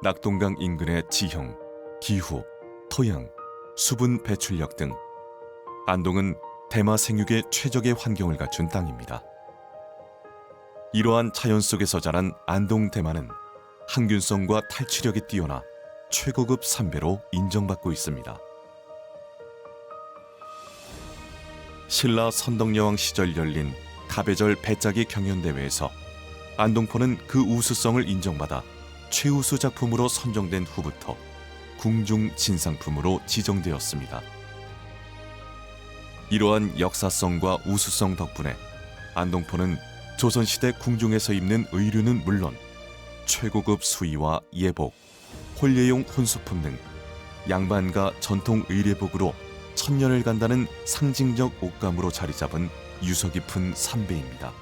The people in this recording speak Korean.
낙동강 인근의 지형, 기후, 토양, 수분 배출력 등 안동은 대마 생육의 최적의 환경을 갖춘 땅입니다. 이러한 자연 속에서 자란 안동 대마는 항균성과 탈취력이 뛰어나 최고급 삼배로 인정받고 있습니다. 신라 선덕여왕 시절 열린 가배절 배짜기 경연대회에서 안동포는 그 우수성을 인정받아 최우수 작품으로 선정된 후부터 궁중 진상품으로 지정되었습니다. 이러한 역사성과 우수성 덕분에 안동포는 조선시대 궁중에서 입는 의류는 물론 최고급 수의와 예복, 혼례용 혼수품 등 양반과 전통 의례복으로 천년을 간다는 상징적 옷감으로 자리 잡은 유서 깊은 삼배입니다.